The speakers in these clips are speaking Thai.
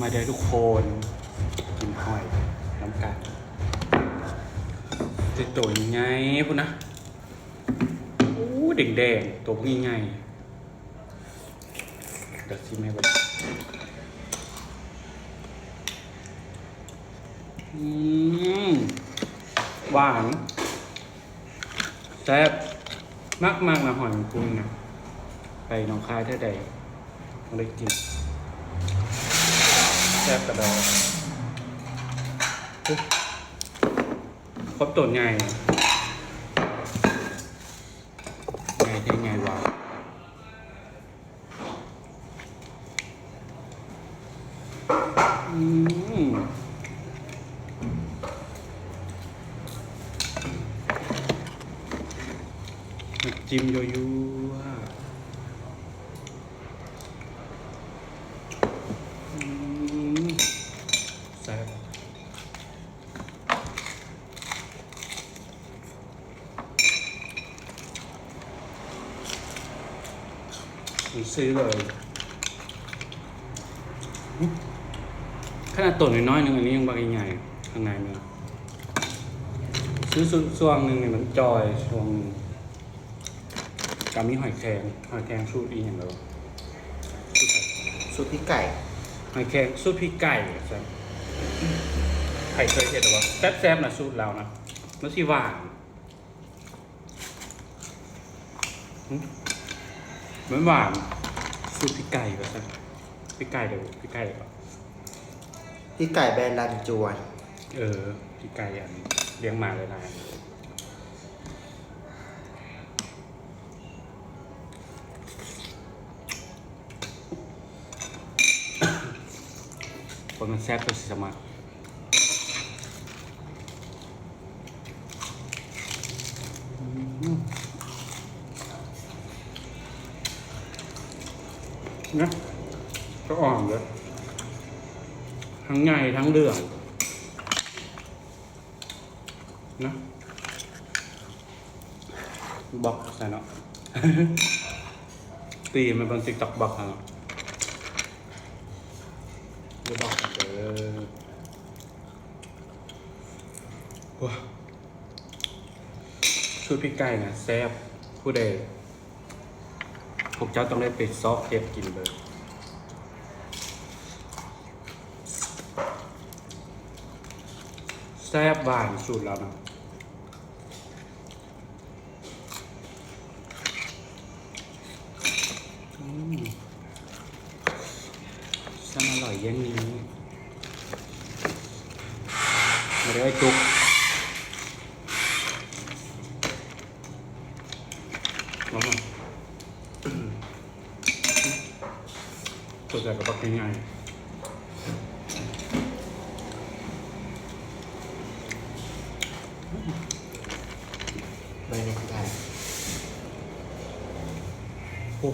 มาได้ทุกคนกินหอยน้ำกันจะตัวยังไงพุ่นนะโอ้เด็กแดงตัวพวกนี้ไงเดี๋ยวซิแม่ไปอืมหวานแซ่บมากมากๆนะหอยมันกุ้งนะไปหนองคายเท่าใดต้องได้กิน แซ่บกระดองอุ๊ยครบตัวไงไงได้ไงวะอืมจิ้มโยั่อืมแซ่บผม ซื้อเลยอุ๊ยขนาดตัวน้อยๆหนึงอันนี้ยังบางใหญ่ๆข้างในมันซื้อสุดช่วงหนึ่งเนี่ยมันจอยช่วงหนึ่งกามีหอยแครงหอยแครงสูตรอีกอย่างเดียวซุปพี่ไก่หอยแครงสูตรพริกไก่ใช่ไข่เคยเห็นหรือวะแซ่บๆนะสูตรเรานะมันสิหวานหึ มันหวานสูตรพริกไก่แบบนั้นพริกไก่เดี๋ยวพริกไก่เดี๋ยวพี่ไก่แบรนด์รันจวน เออพริกไก่อันเลี้ยงมาเลยนะคนมันแซ่บตัวสิสมัคร นะก็อ่อนเลยทั้งไงทั้งเรื่องนะบอกใส่เนาะตีมันเป็นติ๊กตอกบอกเนาะเดี๋ยวบอกเด้อว้าชุดพี่ไก่นะแซ่บผู้ใด พวกเจ้าต้องได้ไปซอกเก็บกินเลยแซ่บหวานสุดแล้วนะอืมช่างอร่อยอยังนี้มาได้จุกมา ตัวใส่กระปักง่ายๆแบรนด์พี่ไก่โอ้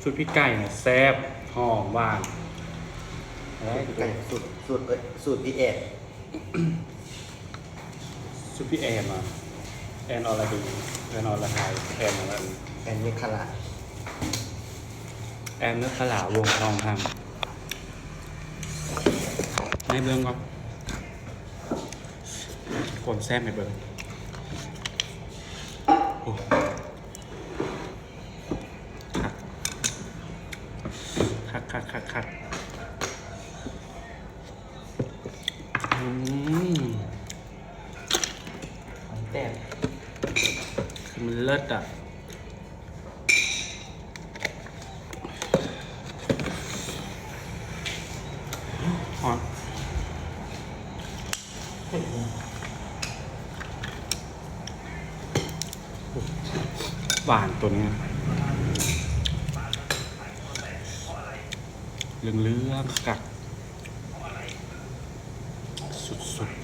ชุดพี่ไก่เนี่ยแซ่บหอมหวานอะไรพี่ไก่สูตรสูตรเอ้ยสูตรพี่เอ็ดชุดพี่แอนมาแอนอรดีแอนอรไทยแอนอะไร แบรนด์มิคาระแอนนึกขลาวงทองคำในเบื้องก็คนแซ่บในเบื้องโอ้คักคักคักคักคักอืมของแต้มคือมันเลิศอะ หอม หวานตัวนี้เรื่องเรื่องๆกัดสุดๆ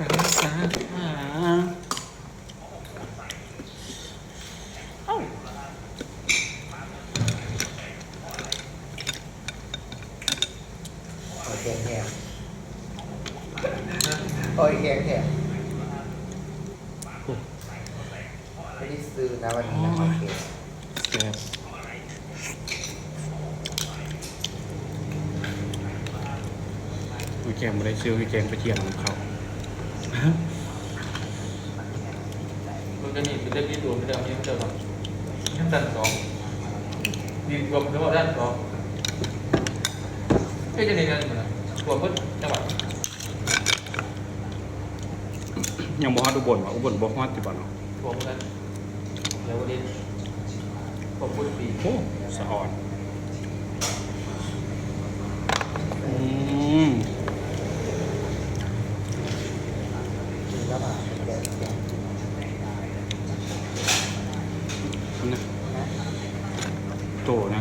รักษาหาเอ้า โอ้ยแกงแถมโอ้ยแก งแถมไม่ได้ซื้ออนะวันนี้นะโอเคแซ่บพี่แกงไม่ได้ซื้อพี่แกงไปเที่ยวของเขามันก็นี่เป็นเรื่องที่ตัวไม่ได้เอาเนี่ยไม่ได้หรอกขั้นตอนสองดีกว่าหรือว่าด้านสองก็จะในนั้นเหมือนกันตัวพุทธจังหวัด ยังบ่ฮอดอุบลวะอุบลบ่ฮอดติบ่เนาะตัวพุทธแล้ววันนี้ตัวพุทธปีโอ้สะอ่อนอืมกินแล้วอะแดดแดดนะโตนะ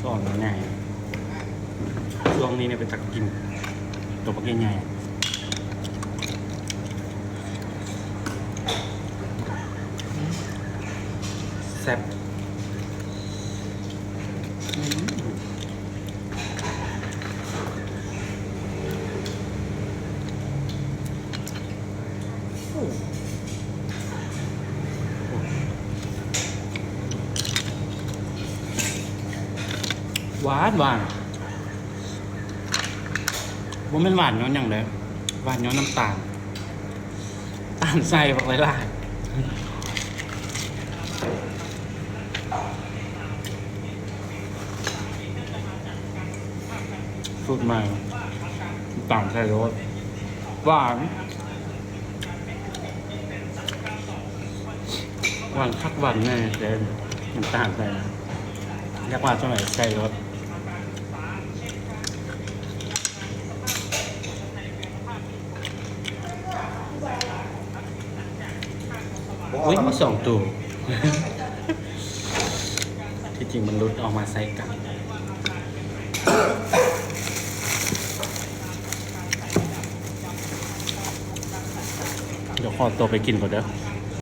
สอนง่ายช่วงนี้เนี่ยเป็นตักกินตัวปักใหญ่ๆ ซ่บหวานหวานว่ามันหวานย้อนอย่างเลยหวานย้อนน้ำตาลตาลใส่บักหลายๆ สูตรใหม่น้ำตาลใส่รสหวานหวานคักหวานแน่เด่นน้ำตาลใส่อยกหวาสมัยใส่รสอุ้ยมีสองตัวที่จริงมันลุดออกมาใส่กัน เดี๋ยวขอตัวไปกินก่อนเด้อ